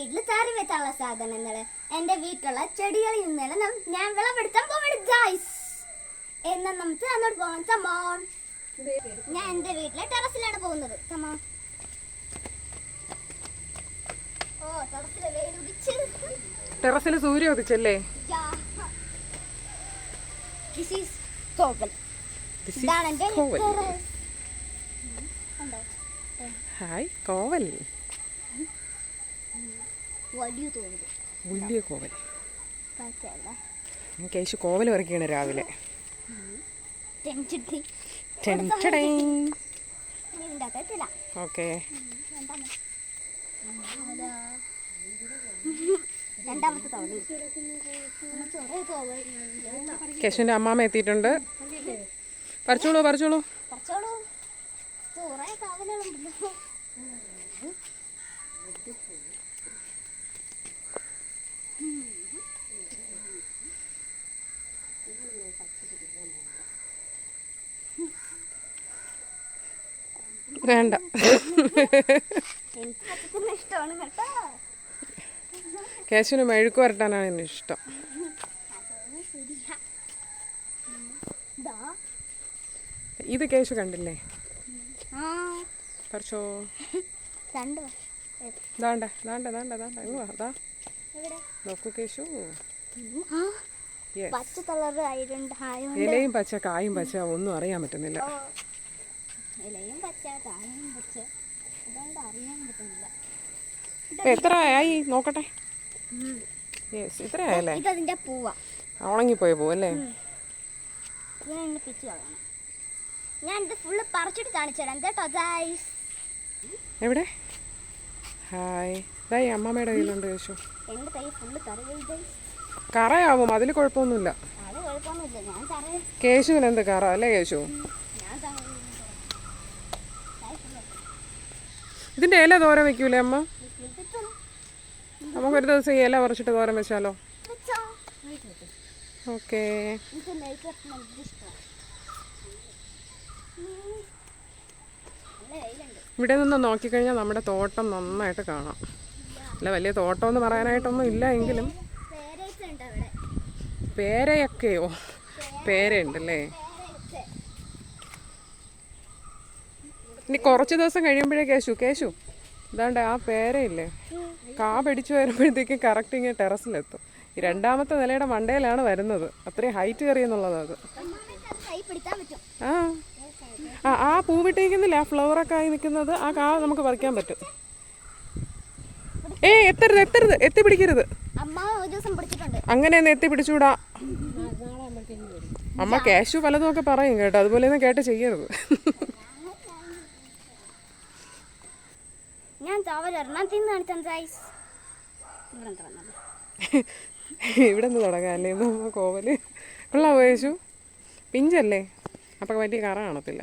വീട്ടിൽ കറി വെക്കാനുള്ള സാധനങ്ങൾ എന്റെ വീട്ടിലുള്ള ചെടികളിൽ നിന്നെല്ലാം ഞാൻ വിളവെടുത്താൻ പോവാണ് ഗൈസ് എന്നാൽ നമുക്ക് അങ്ങോട്ട് പോകാം കമോൺ ഞാൻ എന്റെ വീട്ടിലെ ടെറസിലാണ് പോകുന്നത്. കമോൺ ഓ ടെറസിൽ വെയിൽ ഉദിച്ച്. ടെറസിൽ സൂര്യ ഉദിച്ചല്ലേ? ദിസ് ഈസ് കോവൽ. ഇതാണ് എന്റെ ഹായ് കോവൽ. വലിയ തോന്നുന്നു വലിയ കോവൽ കേശു കോവൽ വരയ്ക്കുകയാണ് രാവിലെ. കേശുവിന്റെ ഓക്കെ. കേശുവിന്റെ അമ്മാമ്മ എത്തിയിട്ടുണ്ട്. പറിച്ചോളൂ പറിച്ചോളൂ. വേണ്ട. കേശുവിന് മെഴുക്ക് വരട്ടാനാണ് എന്നെ ഇഷ്ടം. ഇത് കേശു കണ്ടില്ലേ? പറിച്ചോ. ദാണ്ട ദാണ്ട ദാണ്ട ദാണ്ട. ഇങ്ങ് എവിടെ? നോക്കൂ കേശു. ഇലയും പച്ച കായും പച്ച ഒന്നും അറിയാൻ പറ്റുന്നില്ല. ഇലയും പച്ച കായും പച്ച. അതുകൊണ്ട് അറിയാൻ പറ്റുന്നില്ല. എത്ര ആയി? നോക്കട്ടെ. യെസ് ഇത്ര ആയല്ലേ? ഇതതിന്റെ പൂവാ. ഉണങ്ങിപ്പോയ പോവല്ലേ ഞാൻ പിച്ച് കളയണം. ഞാൻ ഇത് ഫുള്ള് പറിച്ചിട്ട് കാണിച്ചു തരാം. കേട്ടോ ഗൈസ് എവിടെ? ഹായ്. ഇതായി അമ്മമ്മയുടെ കയ്യിലുണ്ട് കേശു എന്റെ കൈ ഫുള്ള് കറയാവും അതിൽ കുഴപ്പമൊന്നുമില്ല. കേശുവിന് എന്ത് കറ? അല്ലേ കേശു ഞാൻ കറി ഇതിന്റെ ഇല തോരൻ വെക്കൂലേ അമ്മ? നമുക്കൊരു ദിവസം ഇല പറിച്ചിട്ട് തോരൻ വെച്ചാലോ? ഓക്കേ. ഇവിടെ നിന്ന് നോക്കിക്കഴിഞ്ഞാൽ നമ്മുടെ തോട്ടം നന്നായിട്ട് കാണാം. അല്ല വലിയ തോട്ടം എന്ന് പറയാനായിട്ടൊന്നും ഇല്ല എങ്കിലും. പേരയൊക്കെയോ? പേരയുണ്ടല്ലേ പേരയ്ക്ക ഇനി കുറച്ച് ദിവസം കഴിയുമ്പോഴേ കേശു കേശു ഇതാണ്ട് ആ പേരയില്ലേ? കാ പിടിച്ചു വരുമ്പോഴത്തേക്ക് കറക്റ്റ് ഇങ്ങനെ ടെറസിലെത്തും. ഈ രണ്ടാമത്തെ നിലയുടെ മണ്ടയിലാണ് വരുന്നത്. അത്രയും ഹൈറ്റ് കയറിയെന്നുള്ളത് അത്. ആ. ആ ആ പൂ വിട്ടിരിക്കുന്നില്ല ആ ഫ്ലവറൊക്കെ ആയി നിൽക്കുന്നത്. ആ കാ നമുക്ക് പറിക്കാൻ പറ്റും. ഏയ് എത്തരുത് എത്തരുത്. എത്തി പിടിക്കരുത്. അങ്ങനെ ഒന്ന് എത്തി പിടിച്ചൂടാ അമ്മ കാശു പലതും ഒക്കെ പറയും കേട്ടോ. അതുപോലെ ഒന്നും കേട്ട് ചെയ്യരുത്. ഞാൻ ചാവൽ ഒരെണ്ണം തിന്ന് കാണിച്ചാൽ ഗൈസ് ഇവിടെ നിന്ന് തുടങ്ങാം അല്ലേ? നമ്മ കോവൽ. ഉള്ള പോയേശു പിഞ്ചല്ലേ? അപ്പൊ വലിയ കറ കാണത്തില്ല.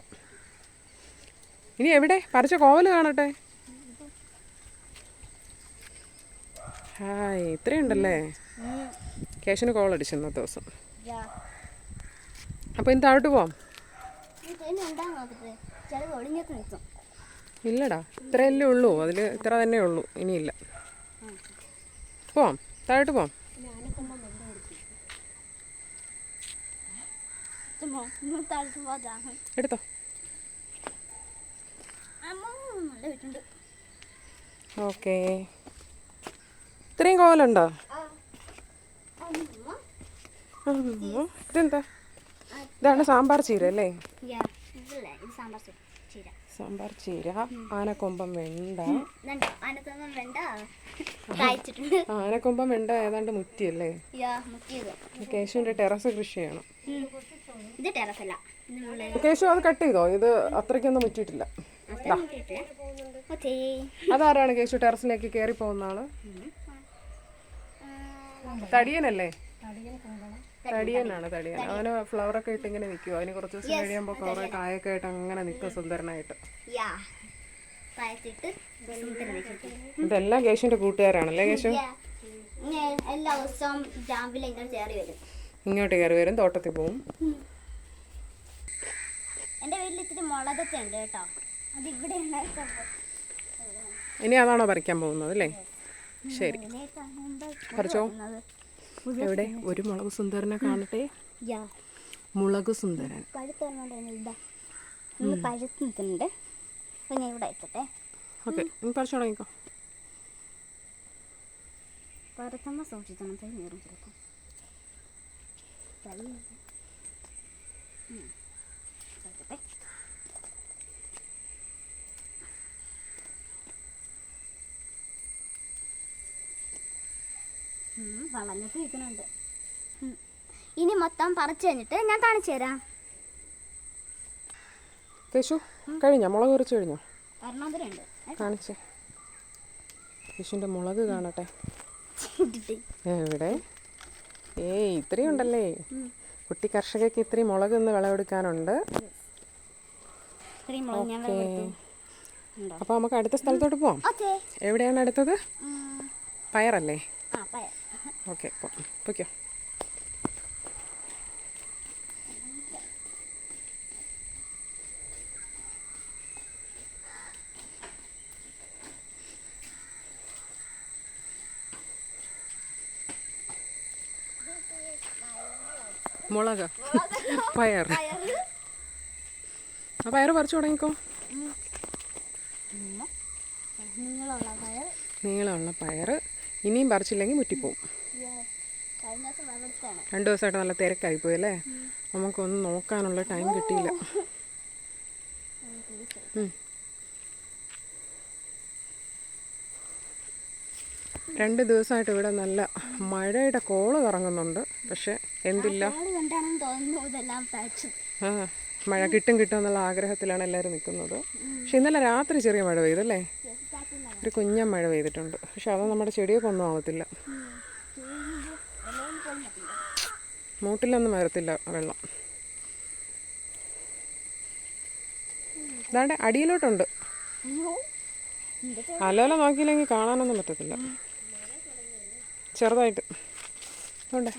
ഇനി എവിടെ? പറിച്ച കോവൽ കാണട്ടെ. ഹായ് ഇത്രയുണ്ടല്ലേ? കേശന് കോൾ അടിച്ചു ഇന്നത്തെ ദിവസം. അപ്പോൾ ഇനി താഴോട്ട് പോവാം. ഇല്ലടാ. ഇത്രയല്ലേ ഉള്ളൂ. അതിൽ ഇത്ര തന്നെ ഉള്ളൂ. ഇനിയില്ല. പോവാം. താഴോട്ട് പോവാം. എടുത്തോ. ഓക്കേ. ഇത്രയും കോലുണ്ടോ? ഇതെന്താ? ഇതാണ് സാമ്പാർ ചീര അല്ലേ? സാമ്പാർ ചീര. സാമ്പാർ ചീര ആനക്കൊമ്പം വെണ്ട. ആനക്കൊമ്പം വെണ്ട ഏതാണ്ട് മുറ്റിയല്ലേ? കേശുവിന്റെ ടെറസ് കൃഷിയാണ് കേശു അത് കട്ട് ചെയ്തോ? ഇത് അത്രയ്ക്കൊന്നും മുറ്റിയിട്ടില്ല. ഓക്കേ. അതാരാണ് കേശു ടെറസിലേക്ക് കേറി പോകുന്ന ആൾ? തടിയനല്ലേ? തടിയനാണ് തടിയൻ. അവന് ഫ്ലവറൊക്കെ ഇട്ട് ഇങ്ങനെ നിൽക്കും അതിന് കുറച്ച് ദിവസം കഴിയുമ്പോൾ കുറേ കായൊക്കെ ആയിട്ട് അങ്ങനെ നിൽക്കും സുന്ദരനായിട്ട്. ഇതെല്ലാം കേശുവിന്റെ കൂട്ടുകാരാണല്ലേ കേശു? യാ. ഞാൻ എല്ലാ ദിവസവും രാവിലെ ഇങ്ങനെ കയറി വരും. ഇങ്ങോട്ട് കയറി വരും തോട്ടത്തിൽ പോവും. എന്റെ വീട്ടിൽ ഇത്തിരി മുളകൊക്കെ ഉണ്ട് കേട്ടോ. അത് ഇവിടെയാണ് ഇനി അതാണോ പറിക്കാൻ പോകുന്നത് അല്ലേ? ശരി. പറിച്ചോ? എവിടെ? ഒരു മുളക് സുന്ദരനെ കാണട്ടെ? മുളക് സുന്ദരൻ. പഴുത്ത് നിൽക്കുന്നുണ്ട്. അപ്പൊ ഞാൻ ഇവിടെ എത്തട്ടെ ഓക്കെ നീ പറിച്ചു തുടങ്ങിക്കോ. പരത്തമ്മ സൂക്ഷിക്കണം വളഞ്ഞിട്ട് നിൽക്കുന്നുണ്ട്. ഇനി മൊത്തം പറിച്ചു കഴിഞ്ഞിട്ട് ഞാൻ കാണിച്ചു തരാം. കേശു കഴിഞ്ഞോ? മുളക് കുറച്ച് കഴിഞ്ഞോ? കാണിച്ചേ. കേശുവിന്റെ മുളക് കാണട്ടെ. എവിടെ? ഏയ് ഇത്രയും ഉണ്ടല്ലേ? കുട്ടി കർഷകയ്ക്ക് ഇത്രയും മുളക് ഒന്ന് വിളവെടുക്കാനുണ്ട്. അപ്പോൾ നമുക്ക് അടുത്ത സ്ഥലത്തോട്ട് പോവാം. എവിടെയാണ് അടുത്തത്. പയറല്ലേ? ഓക്കെ പൊയ്ക്കോ മുളക് പയർ ആ പയർ പറിച്ചു തുടങ്ങിക്കോ നീളമുള്ള പയർ ഇനിയും പറിച്ചില്ലെങ്കിൽ മുറ്റിപ്പോവും രണ്ട് ദിവസമായിട്ട് നല്ല തിരക്കായി പോയി അല്ലേ നമുക്കൊന്നും നോക്കാനുള്ള ടൈം കിട്ടിയില്ല. രണ്ട് ദിവസമായിട്ട് ഇവിടെ നല്ല മഴയുടെ കോൾ കറങ്ങുന്നുണ്ട്. പക്ഷെ എന്തില്ല. മഴ കിട്ടും കിട്ടും എന്നുള്ള ആഗ്രഹത്തിലാണ് എല്ലാവരും നിൽക്കുന്നത്. പക്ഷെ ഇന്നലെ രാത്രി ചെറിയ മഴ പെയ്തല്ലേ? ഒരു കുഞ്ഞൻ മഴ പെയ്തിട്ടുണ്ട്. പക്ഷെ അത് നമ്മുടെ ചെടിയൊക്കെ ഒന്നും ആവത്തില്ല. മൂട്ടിലൊന്നും വരത്തില്ല വെള്ളം. ഇതാണ്ട് അടിയിലോട്ടുണ്ട്. അലോല നോക്കിയില്ലെങ്കിൽ കാണാനൊന്നും പറ്റത്തില്ല. ചെറുതായിട്ട്. ഉണ്ട്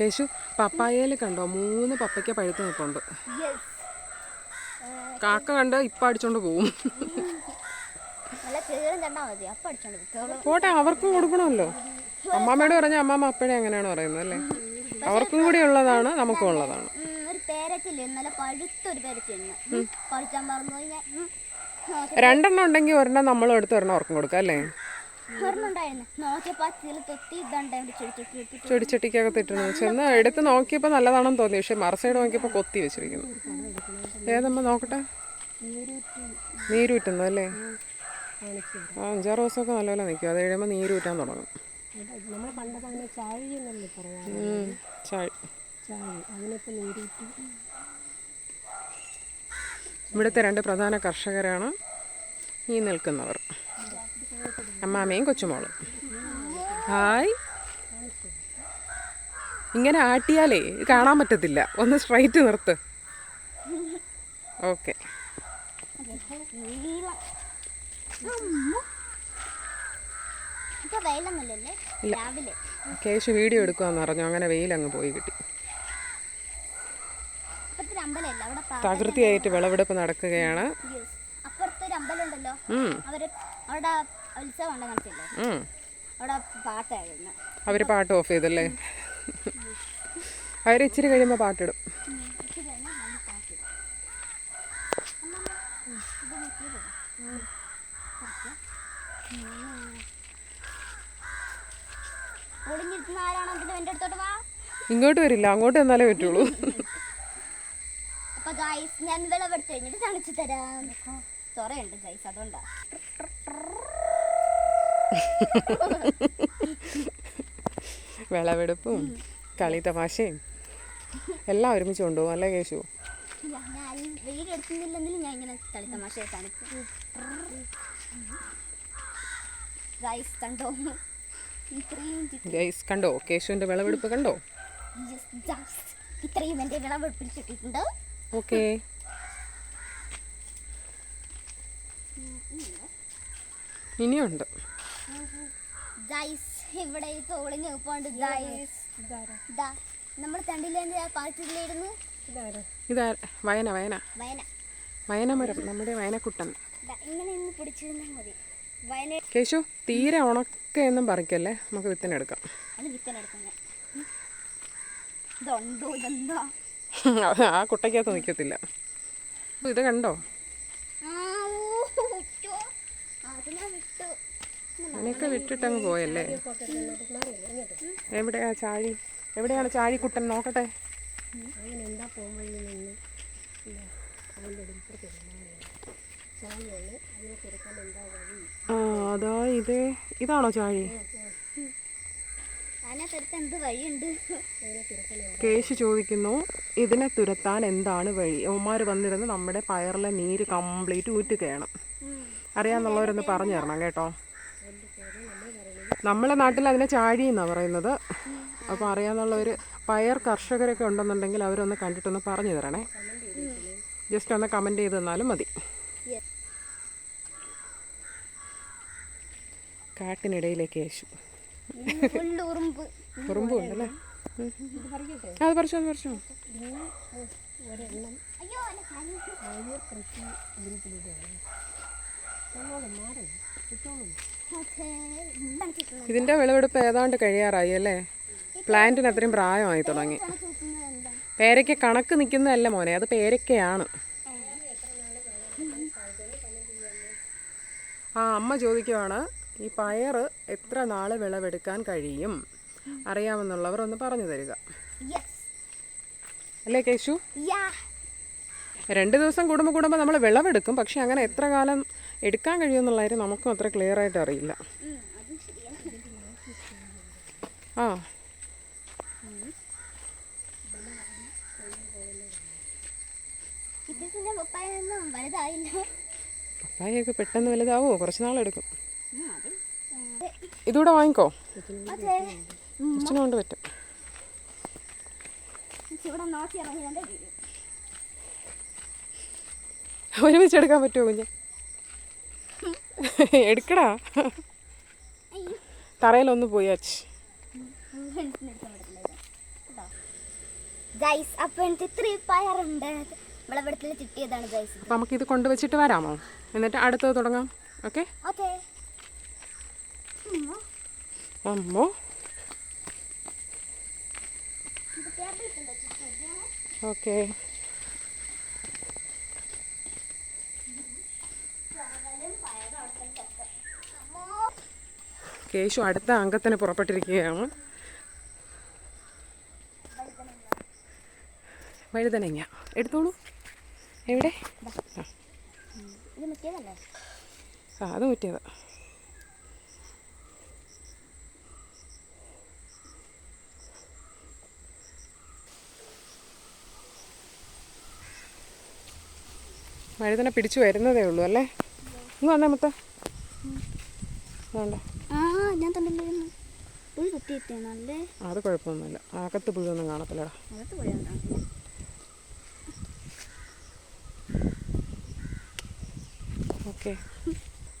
കേശു പപ്പായയിൽ കണ്ടോ? മൂന്ന് പപ്പയ്ക്ക പഴുത്ത് നിൽപ്പുണ്ട്. കാക്ക കണ്ട് ഇപ്പം അടിച്ചോണ്ട് പോവും. പോട്ടെ അവർക്കും കൊടുക്കണമല്ലോ. അമ്മാമ്മയോട് പറഞ്ഞ അമ്മാമ്മ അപ്പഴേ അങ്ങനെയാണ് പറയുന്നത് അല്ലേ? അവർക്കും കൂടി ഉള്ളതാണ് നമുക്കും ഉള്ളതാണ്. രണ്ടെണ്ണം ഉണ്ടെങ്കിൽ ഒരെണ്ണം നമ്മളും എടുത്ത് ഒരെണ്ണം അവർക്കും കൊടുക്കാം അല്ലേ? നോക്കിയപ്പോ ചെടിച്ചട്ടിക്കകത്ത് ഇട്ടിരുന്നു ചെന്ന് എടുത്ത് നോക്കിയപ്പോൾ നല്ലതാണെന്ന് തോന്നി. പക്ഷെ മറസൈഡ് നോക്കിയപ്പോ നോക്കിയപ്പോൾ കൊത്തി വെച്ചിരിക്കുന്നു. ഏതമ്മ നോക്കട്ടെ? നീരൂറ്റുന്നു അല്ലേ? ആ അഞ്ചാറ് ദിവസമൊക്കെ നല്ലപോലെ നിൽക്കും. അത് കഴിയുമ്പോൾ നീരൂറ്റാൻ തുടങ്ങും. ഇവിടുത്തെ രണ്ട് പ്രധാന കർഷകരാണ് ഈ നിൽക്കുന്നവർ. അമ്മാമ്മയും കൊച്ചുമോളും. ഹായ്. ഇങ്ങനെ ആട്ടിയാലേ കാണാൻ പറ്റത്തില്ല. ഒന്ന് സ്ട്രൈറ്റ് നിർത്ത്. ഓക്കെ. രാവിലെ കേശു വീഡിയോ എടുക്കുവാന്ന് പറഞ്ഞു. അങ്ങനെ വെയിലങ്ങ് പോയി കിട്ടി. തകൃതിയായിട്ട് വിളവെടുപ്പ് നടക്കുകയാണ്. അപ്പുറത്തൊരു അമ്പലം ഉണ്ടല്ലോ. ഉത്സവം ഉണ്ട് കാണിച്ചില്ലേ ഉം. അവിടെ പാട്ടായിരുന്നു. അവർ പാട്ട് ഓഫ് ചെയ്തല്ലേ? അവർ ഇച്ചിരി കഴിയുമ്പോൾ പാട്ടിടും. ഇങ്ങോട്ട് വരില്ല അങ്ങോട്ട് എന്നാലേ പറ്റുള്ളൂ. അപ്പൊ ഗൈസ് ഞാൻ വിളവെടുത്ത് കഴിഞ്ഞിട്ട് തണിച്ചു തരാം. തുറയുണ്ട് ഗൈസ് അതുകൊണ്ടാ. വിളവെടുപ്പും കളി തമാശയും എല്ലാം ഒരുമിച്ച് കൊണ്ടുപോകും അല്ലേ കേശു? ഗൈസ് കണ്ടോ? കേശുവിന്റെ വിളവെടുപ്പ് കണ്ടോ? ഇത്രയും എന്റെ വിളവെടുപ്പിച്ചിട്ടുണ്ട് ഓക്കെ. ഇനിയുണ്ട്. ഗൈസ് ഇവിടെ ഈ തോളിന് പോണ്ട് ഗൈസ് ദാ നമ്മൾ തണ്ടിലേന്ന് പാർട്ടിയിലായിരുന്നു ഇതാ വയന വയന. വയന. വയനമരം നമ്മുടെ വയനക്കുട്ടൻ. ദാ ഇങ്ങനെ ഇന്ന് പിടിച്ചിരുന്നാൽ മതി. വയന കേശു തീരെ ഉണക്കയൊന്നും പറിക്കല്ലേ? നമുക്ക് വിത്തിനെടുക്കാം അത് വിത്തനെടുക്കാം ഞാൻ. ഉം. ഇതുണ്ടോ ഇതെന്താ? ആ കുട്ടയ്ക്കകത്ത് നിൽക്കത്തില്ല. ഇത് കണ്ടോ ആ, ഓ, വിട്ടോ. അത് ഞാൻ വിട്ടു അതിനൊക്കെ വിട്ടിട്ടങ്ങ് പോയല്ലേ? എവിടെയാ ചാഴി? എവിടെയാണ് ചാഴി കുട്ടൻ നോക്കട്ടെ. ആ അതാ ഇത്. ഇതാണോ ചാഴി? കേശു ചോദിക്കുന്നു ഇതിനെ തുരത്താൻ എന്താണ് വഴി? ഓമാർ വന്നിരുന്ന് നമ്മുടെ പയറിലെ നീര് കംപ്ലീറ്റ് ഊറ്റുകയാണ് അറിയാന്നുള്ളവരൊന്ന് പറഞ്ഞു തരണം കേട്ടോ. നമ്മളെ നാട്ടിൽ അതിനെ ചാഴി എന്നാണ് പറയുന്നത്. അപ്പോൾ അറിയാന്നുള്ളവർ പയർ കർഷകരൊക്കെ ഉണ്ടെന്നുണ്ടെങ്കിൽ അവരൊന്ന് കണ്ടിട്ടൊന്ന് പറഞ്ഞു തരണേ. ജസ്റ്റ് ഒന്ന് കമന്റ് ചെയ്ത് തന്നാലും മതി. കാട്ടിനിടയിലേക്ക് യേശു. ഉറുമ്പുണ്ടല്ലേ ഉറുമ്പ്. ഉറുമ്പും ഉണ്ടല്ലേ? അത് പറിച്ചോ അത് പറിച്ചോ. ഒരെണ്ണം ഇതിന്റെ വിളവെടുപ്പ് ഏതാണ്ട് കഴിയാറായി അല്ലേ? പ്ലാന്റിന് അത്രയും പ്രായമായി തുടങ്ങി. പേരയ്ക്ക കണക്ക് നിൽക്കുന്നതല്ല മോനെ അത് പേരയ്ക്കയാണ്. ആ അമ്മ ചോദിക്കുവാണ് ഈ പയർ എത്ര നാൾ വിളവെടുക്കാൻ കഴിയും? അറിയാമെന്നുള്ളവർ ഒന്ന് പറഞ്ഞു തരിക. അല്ലേ കേശു? രണ്ട് ദിവസം കൂടുമ്പോൾ കൂടുമ്പോൾ നമ്മൾ വിളവെടുക്കും പക്ഷെ അങ്ങനെ എത്ര കാലം എടുക്കാൻ കഴിയുമെന്നുള്ള കാര്യം നമുക്കും അത്ര ക്ലിയർ ആയിട്ട് അറിയില്ല. ആ. പപ്പായൊക്കെ പെട്ടെന്ന് വലുതാവോ? കുറച്ച് നാളെടുക്കും. ഇതുകൂടെ വാങ്ങിക്കോ. കൊണ്ട് പറ്റും. ഒരുമിച്ചെടുക്കാൻ പറ്റുമോ കുഞ്ഞ്? എടുക്കടാ. തറയിലൊന്ന് പോയാച്ചി ഗൈസ് അപ്പൊ എനിക്ക് ഇത്രയും പയറുണ്ട്. വിളവെടുത്തിൽ കിട്ടിയതാണ് ഗൈസ് അപ്പം നമുക്കിത് കൊണ്ടുവച്ചിട്ട് വരാമോ? എന്നിട്ട് അടുത്തത് തുടങ്ങാം. Okay okay. അമ്മോ. ഓക്കെ കേശു അടുത്ത അംഗത്തിന് പുറപ്പെട്ടിരിക്കുകയാണ്. വഴുതനങ്ങ. എടുത്തോളൂ. എവിടെ? ആ. അത് പറ്റിയതാ വഴുതന പിടിച്ചു വരുന്നതേ ഉള്ളൂ അല്ലേ? ഇങ്ങ് വന്നേ മുത്ത. വേണ്ട. അത് കുഴപ്പമൊന്നുമില്ല. അകത്ത് പുഴുവൊന്നും കാണത്തില്ലടാ. ഓക്കെ.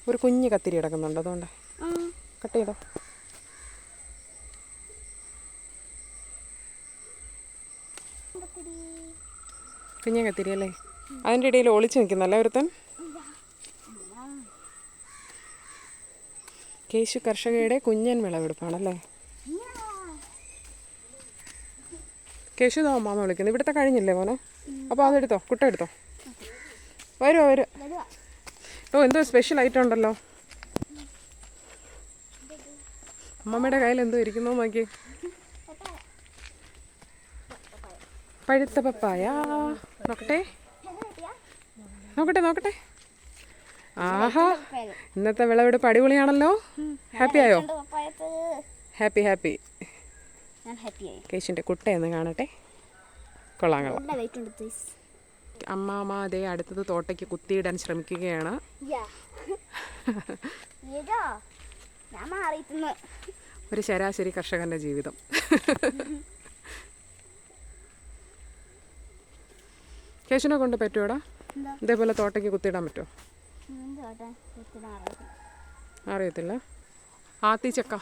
ഒരു കുഞ്ഞ് കത്തിരി കിടക്കുന്നുണ്ട്. അതുകൊണ്ട്. കട്ട് ചെയ്തോ. കുഞ്ഞ കത്തിരി അല്ലേ? അതിന്റെ ഇടയിൽ ഒളിച്ചു നിൽക്കുന്നല്ലേ ഒരുത്തൻ? കേശു കർഷകയുടെ കുഞ്ഞൻ വിളവെടുപ്പാണല്ലേ? കേശു ഇതാ മാമ വിളിക്കുന്നു. ഇവിടുത്തെ കഴിഞ്ഞില്ലേ മോനെ? അപ്പോൾ അതെടുത്തോ കുട്ട എടുത്തോ വരുമോ വരും വരുവാ? ഓ എന്തോ സ്പെഷ്യൽ ഐറ്റം ഉണ്ടല്ലോ. അമ്മമ്മയുടെ കയ്യിൽ എന്തോ ഇരിക്കുന്നു നോക്കി. പഴുത്ത പപ്പായ. നോക്കട്ടെ. നോക്കട്ടെ നോക്കട്ടെ. ആഹാ. ഇന്നത്തെ വിളവെടുപ്പ് അടിപൊളിയാണല്ലോ. ഹാപ്പി ആയോ? ഹാപ്പി ഹാപ്പി കേശിന്റെ കുട്ടയൊന്ന് കാണട്ടെ. കൊള്ളാം കൊള്ളാം. അമ്മാമ്മ അതേ അടുത്തത് തോട്ടയ്ക്ക് കുത്തിയിടാൻ ശ്രമിക്കുകയാണ്. ഒരു ശരാശരി കർഷകന്റെ ജീവിതം. കേശുനെ കൊണ്ട് പറ്റുമോടാ ഇതേപോലെ തോട്ടയ്ക്ക് കുത്തിയിടാൻ പറ്റുമോ അറിയത്തില്ല. ആത്തിച്ചക്ക.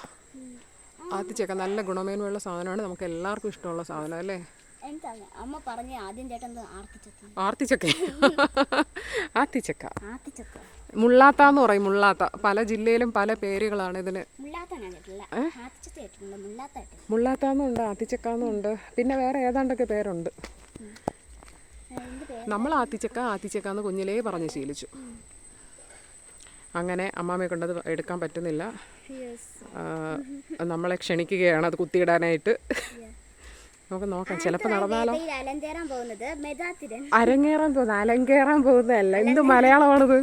ആത്തിച്ചക്ക നല്ല ഗുണമേന്മയുള്ള സാധനമാണ്. നമുക്ക് എല്ലാവർക്കും ഇഷ്ടമുള്ള സാധനം അല്ലേ? അമ്മ പറഞ്ഞ ആദ്യം ചേട്ടൻ ആർത്തിച്ചക്ക? ആത്തിച്ചക്ക. മുള്ളാത്ത എന്ന് പറയും മുള്ളാത്ത. പല ജില്ലയിലും പല പേരുകളാണ് ഇതിന്. മുള്ളാത്ത എന്നുണ്ട് ആത്തിച്ചക്ക എന്നുണ്ട് പിന്നെ വേറെ ഏതാണ്ടൊക്കെ പേരുണ്ട്. നമ്മൾ ആത്തിച്ചക്ക ആത്തിച്ചക്ക എന്ന് കുഞ്ഞിലേ പറഞ്ഞ് ശീലിച്ചു. അങ്ങനെ അമ്മാമ്മയെ കൊണ്ടത് എടുക്കാൻ പറ്റുന്നില്ല. നമ്മളെ ക്ഷണിക്കുകയാണ് അത് കുത്തിയിടാനായിട്ട്. നമുക്ക് നോക്കാം ചിലപ്പോൾ നടന്നാലോ? അരങ്ങേറാൻ പോകുന്നത് അലങ്കേറാൻ പോകുന്നതല്ല എന്ത് മലയാളമാണിത്?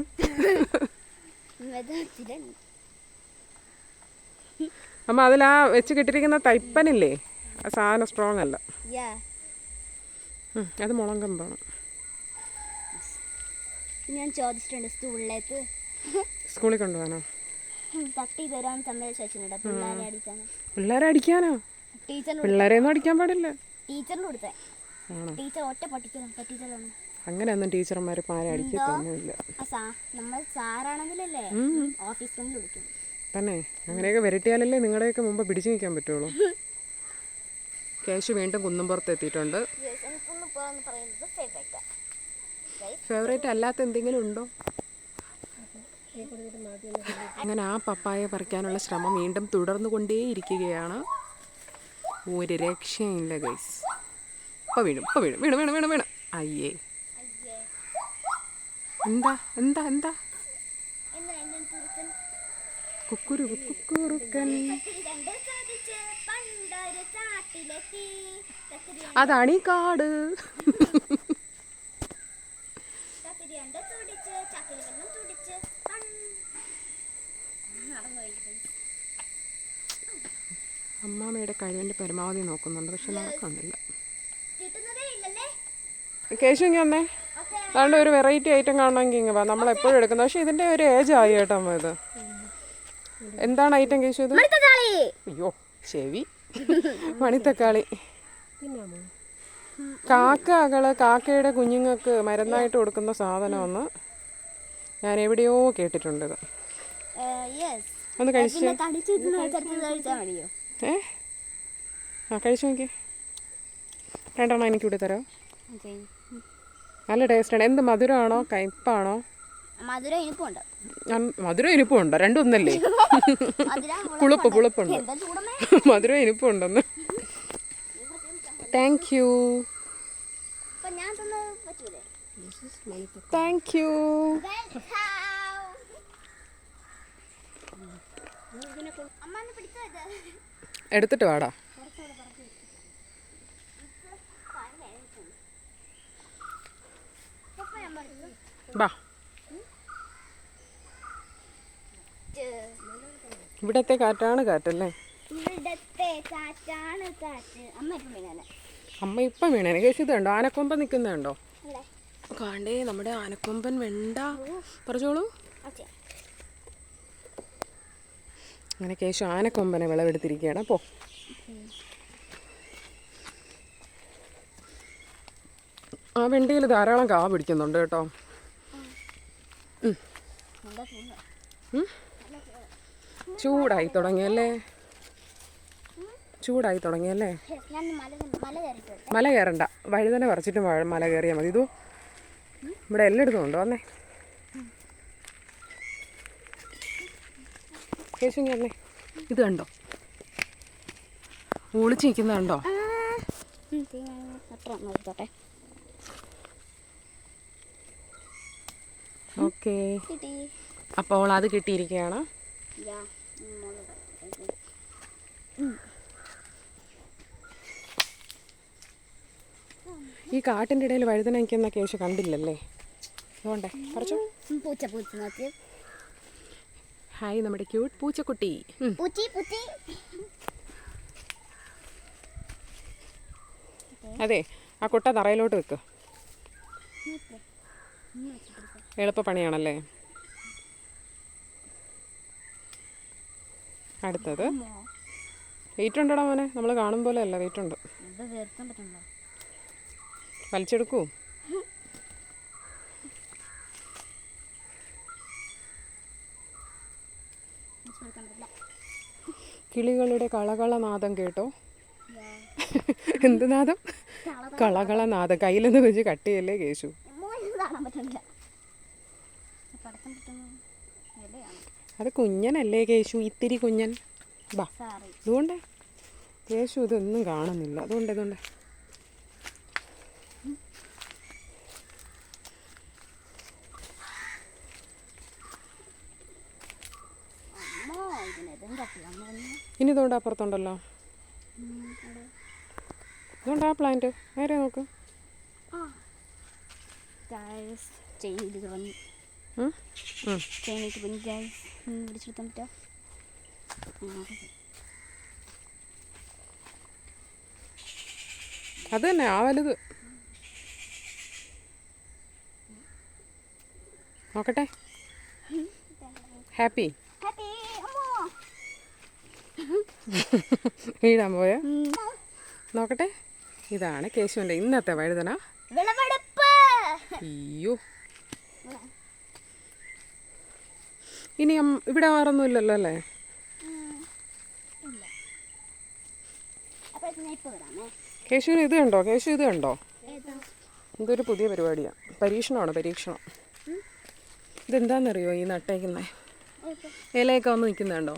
അമ്മ അതിൽ ആ വെച്ച് കിട്ടിയിരിക്കുന്ന തൈപ്പനില്ലേ? ആ സാധനം സ്ട്രോങ് അല്ല. അത് മുളങ്കമ്പാണ് ഞാൻ ചോദിച്ചിട്ടുണ്ട് സ്കൂളിലേക്ക്. സ്കൂളിൽ കൊണ്ടുപോകാനോ? തട്ടി തരാൻ സമ്മതിച്ച് വെച്ചിട്ടുണ്ട് പിള്ളേരെ അടിക്കാൻ. പിള്ളേരെ അടിക്കാനോ? പിള്ളേരെ ഒന്നും അടിക്കാൻ പാടില്ല. ടീച്ചറിന് കൊടുത്തേ. ടീച്ചർ ഒറ്റ പട്ടിക്കണം പറ്റിച്ചതാണ് അങ്ങനെയൊന്നും ടീച്ചർമാർ പാരെ അടിക്കത്തൊന്നുമില്ല നമ്മൾ സാറാണെങ്കിലല്ലേ ഓഫീസ് റൂമിൽ വിളിക്കും. തന്നെ അങ്ങനെയൊക്കെ വരട്ടിയാലല്ലേ നിങ്ങളുടെയൊക്കെ മുമ്പ് പിടിച്ചു നിൽക്കാൻ പറ്റുള്ളൂ. കേശു വീണ്ടും കുന്നുംപുറത്ത് എത്തിയിട്ടുണ്ട്. ഫേവറേറ്റ് അല്ലാത്ത എന്തെങ്കിലും ഉണ്ടോ? അങ്ങനെ ആ പപ്പായ പറിക്കാനുള്ള ശ്രമം വീണ്ടും തുടർന്നു കൊണ്ടേയിരിക്കുകയാണ് ഒരു രക്ഷയില്ല ഗൈസ് ഇപ്പൊ വീണു ഇപ്പൊ വീണു വീണു വീണു വീണു വീണു. അയ്യേ. എന്താ എന്താ എന്താ? കുക്കുരു കുക്കുറുക്കൻ. അതാണ് ഈ കാട്. ചക്കിൽ വെള്ളം തുടിച്ച്. അമ്മാമ്മയുടെ കഴിവിന്റെ പരമാവധി നോക്കുന്നുണ്ട് പക്ഷെ നടക്കുന്നില്ല. കേശു ഇങ്ങനെ വന്നേ. അതാണ്ട് ഒരു വെറൈറ്റി ഐറ്റം കാണണമെങ്കിൽ ഇങ്ങനെ വാ. നമ്മളെപ്പോഴും എടുക്കുന്നത് പക്ഷെ ഇതിന്റെ ഒരു ഏജ് ആയി കേട്ടോ അമ്മ ഇത്. എന്താണ് ഐറ്റം കേശു ഇത്? അയ്യോ ചെവി. മണിത്തക്കാളി. തിന്നാമോ കാക്കകൾ കാക്കയുടെ കുഞ്ഞുങ്ങൾക്ക് മരുന്നായിട്ട് കൊടുക്കുന്ന സാധനമെന്ന് ഞാൻ എവിടെയോ കേട്ടിട്ടുണ്ട് ഇത്. യെസ് ഒന്ന് കഴിച്ച് ഏ? ആ കഴിച്ചു നോക്കി രണ്ടെണ്ണം എനിക്ക് കൂടി തരാം. നല്ല നല്ല ടേസ്റ്റാണ്. എന്ത് മധുരമാണോ? കയ്പ്പാണോ? മധുരം ഇനിപ്പുണ്ട്. മധുരം ഇനിപ്പും ഉണ്ടോ രണ്ടും ഒന്നല്ലേ പുളിപ്പ് പുളിപ്പുണ്ട്. മധുരം ഇനിപ്പും ഉണ്ടെന്ന് താങ്ക് യു താങ്ക് യു അമ്മ പിടിച്ചോ ഇത് എടുത്തിട്ട് വാടാ. ബാ. ഇവിടത്തെ കാറ്റാണ് കാറ്റല്ലേ? അമ്മ ഇപ്പം വീണേനെ കേസ് ആനക്കൊമ്പൻ നിൽക്കുന്നുണ്ടോ കാണ്ടേ നമ്മുടെ ആനക്കൊമ്പൻ വേണ്ട. പറഞ്ഞോളൂ. അങ്ങനെ കേശു ആനക്കൊമ്പനെ വിളവെടുത്തിരിക്കുകയാണ്. അപ്പോൾ ആ വെണ്ടിയിൽ ധാരാളം കാ പിടിക്കുന്നുണ്ട് കേട്ടോ? ചൂടായി തുടങ്ങിയല്ലേ? ചൂടായി തുടങ്ങിയല്ലേ? മല കയറണ്ട. വഴുതന പറിച്ചിട്ട് മല കയറിയാൽ മതി. ഇതു. ഇവിടെ എല്ലായിടത്തും ഉണ്ടോ വന്നേ. കേശു ഇങ്ങനെ ഇത് കണ്ടോ? ഒളിച്ച് നിൽക്കുന്ന കണ്ടോ? ഓക്കെ. അപ്പോൾ അത് കിട്ടിയിരിക്കുകയാണ്. ഈ കാട്ടിന്റെ ഇടയിൽ വഴുതനയ്ക്കുന്ന കേശു കണ്ടില്ലല്ലേ? അതുകൊണ്ടേ പറിച്ചോ? പൂച്ച പൂച്ച നോക്ക് ഹായ് നമ്മുടെ ക്യൂട്ട് പൂച്ചക്കുട്ടി. പൂച്ചി പൂച്ചി. അതെ ആ കുട്ട തറയിലോട്ട് വെക്ക്. എളുപ്പ പണിയാണല്ലേ അടുത്തത്. വെയിറ്റ് ഉണ്ടോടാ മോനെ? നമ്മൾ കാണും പോലെ അല്ല വെയിറ്റ് ഉണ്ട്. വലിച്ചെടുക്കൂ. കിളികളുടെ കളകളനാദം കേട്ടോ? എന്ത് നാദം? കളകളനാദം. കയ്യിലെന്ന് വെച്ച് കട്ടിയല്ലേ കേശു? അത് കുഞ്ഞനല്ലേ കേശു? ഇത്തിരി കുഞ്ഞൻ. ബാ. അതുകൊണ്ട് കേശു ഇതൊന്നും കാണുന്നില്ല. അതുകൊണ്ട് അതുകൊണ്ട്. അമ്മോ ഇനി ഇതുകൊണ്ട് അപ്പുറത്തുണ്ടല്ലോ. ഇതുകൊണ്ട് ആ. പ്ലാന്റ് നേരെ നോക്ക് അത് തന്നെ ആ വലുത്. നോക്കട്ടെ. ഹാപ്പി ഹാപ്പി അമ്മോ വീഴാൻ പോയ? നോക്കട്ടെ. ഇതാണ് കേശുവിന്റെ ഇന്നത്തെ വഴുതന. അയ്യോ. ഇനി ഇവിടെ ആറൊന്നും ഇല്ലല്ലോ അല്ലേ കേശുവിന് ഇത് കണ്ടോ? കേശു ഇത് കണ്ടോ? എന്തൊരു ഇതൊരു പുതിയ പരിപാടിയാണ് പരീക്ഷണമാണ് പരീക്ഷണം. ഇതെന്താണെന്നറിയോ ഈ നട്ടേക്കുന്നേ? ഇലയൊക്കെ വന്ന് നിൽക്കുന്നുണ്ടോ?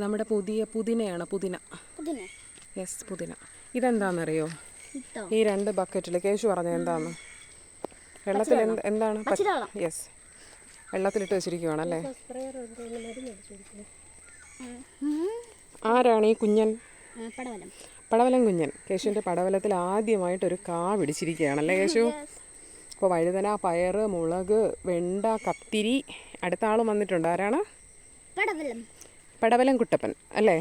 നമ്മുടെ പുതിയ പുതിനയാണ് പുതിന. യെസ് പുതിന. ഇതെന്താണെന്നറിയോ ഈ രണ്ട് ബക്കറ്റിൽ കേശു പറഞ്ഞ എന്താന്ന്? വെള്ളത്തിൽ എന്താണ്. യെസ് വെള്ളത്തിലിട്ട് വെച്ചിരിക്കുവാണ് അല്ലേ? ആരാണ് ഈ കുഞ്ഞൻ? പടവലം. പടവലം കുഞ്ഞൻ. കേശുവിന്റെ പടവലത്തിൽ ആദ്യമായിട്ട് ഒരു കാ പിടിച്ചിരിക്കുകയാണല്ലേ കേശു? അപ്പോൾ വഴുതന പയറ് മുളക് വെണ്ട കത്തിരി. അടുത്ത ആൾ വന്നിട്ടുണ്ട്. ആരാണ്? പടവലം. പടവലം കുട്ടപ്പൻ അല്ലേ?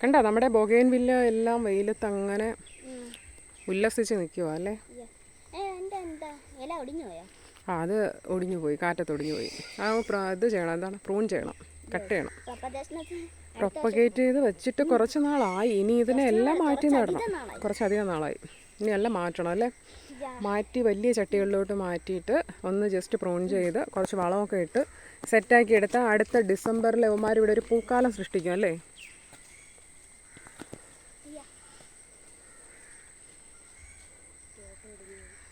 കണ്ട നമ്മുടെ ബൊഗേൻ വില്ല എല്ലാം വെയിലത്ത് അങ്ങനെ ഉല്ലസിച്ച് നിൽക്കുക അല്ലേ? ആ അത് ഒടിഞ്ഞു പോയി കാറ്റത്ത് ഒടിഞ്ഞു പോയി. ആ ഇത് ചെയ്യണം എന്താണ്? പ്രൂൺ ചെയ്യണം കട്ട് ചെയ്യണം. പ്രൊപ്പഗേറ്റ് ചെയ്ത് വെച്ചിട്ട് കുറച്ച് നാളായി. ഇനി ഇതിനെ എല്ലാം മാറ്റി നടണം. കുറച്ചധികം നാളായി. ഇനി എല്ലാം മാറ്റണം അല്ലേ? മാറ്റി വലിയ ചട്ടികളിലോട്ട് മാറ്റിയിട്ട് ഒന്ന് ജസ്റ്റ് പ്രോൺ ചെയ്ത് കുറച്ച് വളമൊക്കെ ഇട്ട് സെറ്റാക്കി എടുത്ത് അടുത്ത ഡിസംബറിൽ അവന്മാർ ഇവിടെ ഒരു പൂക്കാലം സൃഷ്ടിക്കും അല്ലേ?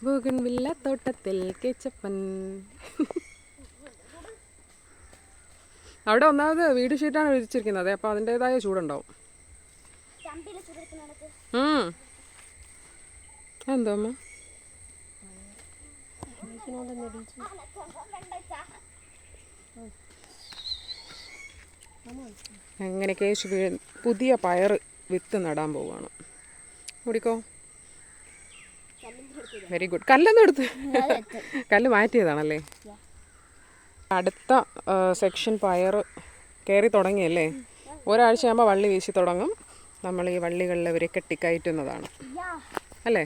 ബോഗൺവില്ല തോട്ടത്തിൽ കേച്ചപ്പൻ. അവിടെ ഒന്നാമത് വീട് ഷീറ്റാണ് വിരിച്ചിരിക്കുന്നത് അപ്പോൾ അതിന്റെതായ ചൂടുണ്ടാവും. എന്തോ അമ്മ? ഇതിനോടൊന്ന് ഇടിച്ചു അങ്ങനെ കേശു പുതിയ പയർ വിത്ത് നടാൻ പോവാണ്. ഓടിക്കോ വെരി ഗുഡ് കല്ലൊന്നും എടുത്ത് കല്ല് മാറ്റിയതാണല്ലേ? അടുത്ത സെക്ഷൻ പയർ കയറി തുടങ്ങിയല്ലേ? ഒരാഴ്ചയാകുമ്പോൾ വള്ളി വീശി തുടങ്ങും. നമ്മൾ ഈ വള്ളികളിൽ ഇവരെ കെട്ടിക്കയറ്റുന്നതാണ്. അല്ലേ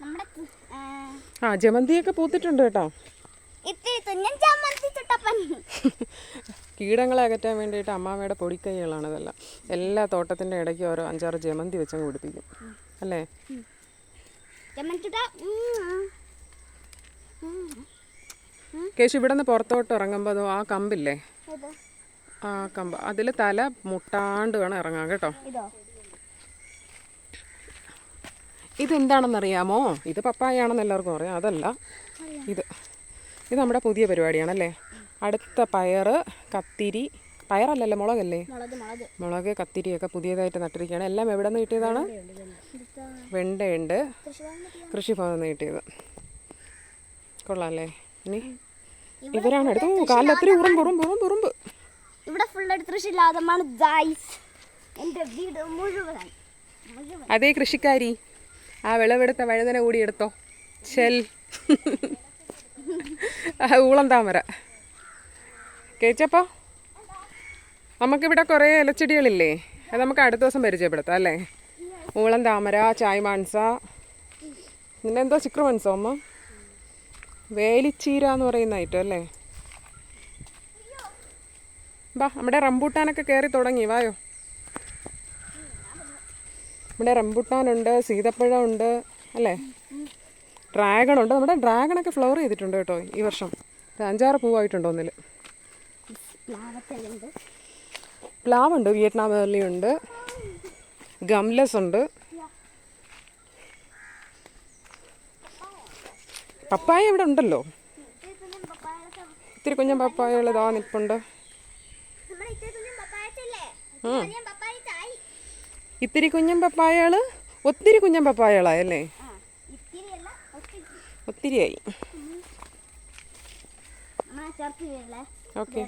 നമ്മുടെ തു- ആ, ആ ജമന്തിയൊക്കെ പൂത്തിട്ടുണ്ട് കേട്ടോ. കീടങ്ങളെ അകറ്റാൻ വേണ്ടിയിട്ട് അമ്മാമ്മയുടെ പൊടിക്കൈകളാണ് ഇതെല്ലാം. എല്ലാ തോട്ടത്തിന്റെ ഇടയ്ക്ക് ഓരോ അഞ്ചാറ് ജമന്തി വെച്ചങ്ങ് പിടിപ്പിക്കും. അല്ലേ? കേശു ഇവിടെ നിന്ന് പുറത്തോട്ട് ഇറങ്ങുമ്പോൾ അതോ ആ കമ്പില്ലേ? ആ കമ്പ്. അതിൽ തല മുട്ടാണ്ട് വേണം ഇറങ്ങാൻ കേട്ടോ. ഇതെന്താണെന്നറിയാമോ? ഇത് പപ്പായാണെന്ന് എല്ലാവർക്കും അറിയാം. അതല്ല ഇത്. ഇത് നമ്മുടെ പുതിയ പരിപാടിയാണല്ലേ? അടുത്ത പയറ് കത്തിരി. പയറല്ലല്ലേ മുളകല്ലേ? മുളക് കത്തിരിയൊക്കെ പുതിയതായിട്ട് നട്ടിരിക്കുകയാണ്. എല്ലാം എവിടെ നിന്ന് കിട്ടിയതാണ്? വെണ്ടയുണ്ട്. കൃഷിഭവനിൽ നിന്ന് കിട്ടിയത്. കൊള്ളാല്ലേ? ഇനി ഇവരാണ് എടുത്തു കാലിൽ ഒത്തിരി ഉറുമ്പ് ഉറുമ്പ് ഉറുമ്പ് ഉറുമ്പ്. ഇവിടെ ഫുൾ കൃഷിയില്ലാതമാണ് ദായ്സ് എന്റെ വീട് മുഴുവൻ അതേ കൃഷിക്കാരി. ആ വിളവെടുത്ത വഴുതന കൂടി എടുത്തോ. ചെൽ ഊളം താമര. കേച്ചപ്പോ? നമുക്കിവിടെ കുറേ ഇലച്ചെടികളില്ലേ? അത് നമുക്ക് അടുത്ത ദിവസം പരിചയപ്പെടുത്താം അല്ലേ? ഊളം താമര ചായ് മാൻസ. പിന്നെ എന്തോ ചിക്രു മൻസോ അമ്മ? വേലിച്ചീര എന്ന് പറയുന്ന ഐറ്റം അല്ലേ? ബാ നമ്മുടെ റംബൂട്ടാനൊക്കെ കയറി തുടങ്ങി വായോ? ഇവിടെ റംബുട്ടാനുണ്ട് സീതപ്പഴമുണ്ട് അല്ലേ? ഡ്രാഗൺ ഉണ്ട് നമ്മുടെ ഡ്രാഗണൊക്കെ ഫ്ലവർ ചെയ്തിട്ടുണ്ട് കേട്ടോ ഈ വർഷം. അഞ്ചാറ് പൂവായിട്ടുണ്ട് ഒന്നിൽ പ്ലാവുണ്ട് വിയറ്റ്നാം ഉണ്ട് ഗംലസ് ഉണ്ട് പപ്പായ ഇവിടെ ഉണ്ടല്ലോ? ഇത്തിരി കുഞ്ഞൻ പപ്പായ ഉള്ളതാ നിൽപ്പുണ്ട് നമ്മുടെ ഇത്തിരി കുഞ്ഞൻ പപ്പായച്ചല്ലേ കുഞ്ഞൻ പപ്പായച്ചായി ഇത്തിരി കുഞ്ഞൻ പപ്പായകൾ ഒത്തിരി കുഞ്ഞൻ പപ്പായകളായല്ലേ? ഒത്തിരിയായി. ഓക്കെ.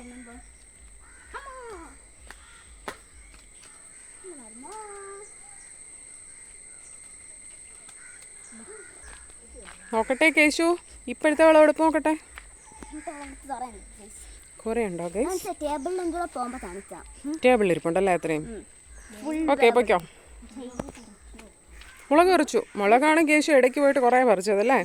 നോക്കട്ടെ കേശു ഇപ്പോഴത്തെ വിളവെടുപ്പ് നോക്കട്ടെ. കുറേ ഉണ്ടോ ടേബിളിൽ ഇരിപ്പുണ്ടല്ലേ അത്രയും? ഓക്കെ പൊയ്ക്കോ. മുളക് പറിച്ചു. മുളകാണ് കേശു ഇടയ്ക്ക് പോയിട്ട് കുറേ പറിച്ചതല്ലേ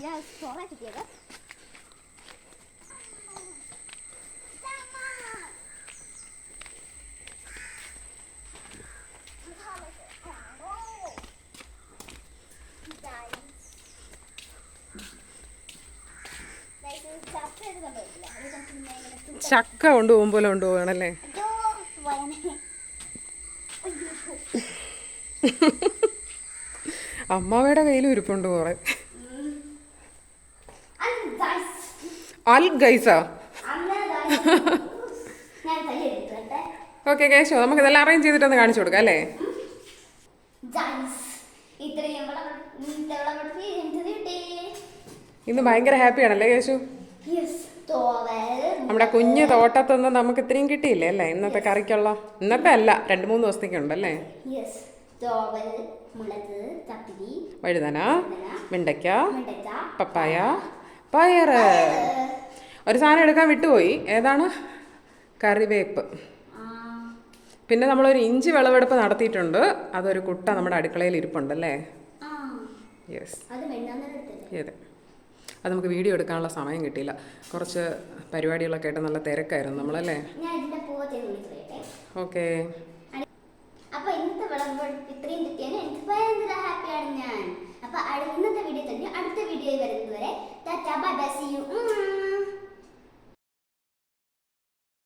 ചക്ക കൊണ്ടുപോകുമ്പോൾ കൊണ്ടുപോകണല്ലേ അമ്മാവയുടെ കയ്യിൽ ഉരുപ്പുണ്ട് കുറെ അൽ ഗൈസ? ഓക്കെ കേശോ നമുക്ക് ഇതെല്ലാം അറേഞ്ച് ചെയ്തിട്ടൊന്ന് കാണിച്ചു കൊടുക്കാം അല്ലേ? ഇന്ന് ഭയങ്കര ഹാപ്പിയാണല്ലേ കേശു? യെസ് നമ്മുടെ കുഞ്ഞ് തോട്ടത്തൊന്നും നമുക്ക് ഇത്രയും കിട്ടിയില്ലേ അല്ലേ? ഇന്നത്തെ കറിക്കുള്ള. ഇന്നത്തെ അല്ല രണ്ട് മൂന്ന് ദിവസത്തേക്ക് ഉണ്ടല്ലേ വഴുതന വെണ്ടയ്ക്ക വെണ്ടയ്ക്ക പപ്പായ പയറ്. ഒരു സാധനം എടുക്കാൻ വിട്ടുപോയി. ഏതാണ്? കറിവേപ്പ്. പിന്നെ നമ്മളൊരു ഇഞ്ചി വിളവെടുപ്പ് നടത്തിയിട്ടുണ്ട്. അതൊരു കുട്ട നമ്മുടെ അടുക്കളയിൽ ഇരിപ്പുണ്ടല്ലേ യെസ് അതെ. അതെ നമുക്ക് വീഡിയോ എടുക്കാനുള്ള സമയം കിട്ടിയില്ല. കുറച്ച് പരിപാടികളൊക്കെ ആയിട്ട് നല്ല തിരക്കായിരുന്നു നമ്മളല്ലേ? ഓക്കെ. അപ്പൊ ഇന്നത്തെ ഇത്രയും കിട്ടിയാൽ എനിക്ക് ഭയങ്കര ഹാപ്പിയാണ് ഞാൻ. അപ്പോൾ ഇന്നത്തെ വീഡിയോ തന്നെ അടുത്ത വീഡിയോയിൽ വരുന്നത് വരെ ബൈ ബൈ സി യു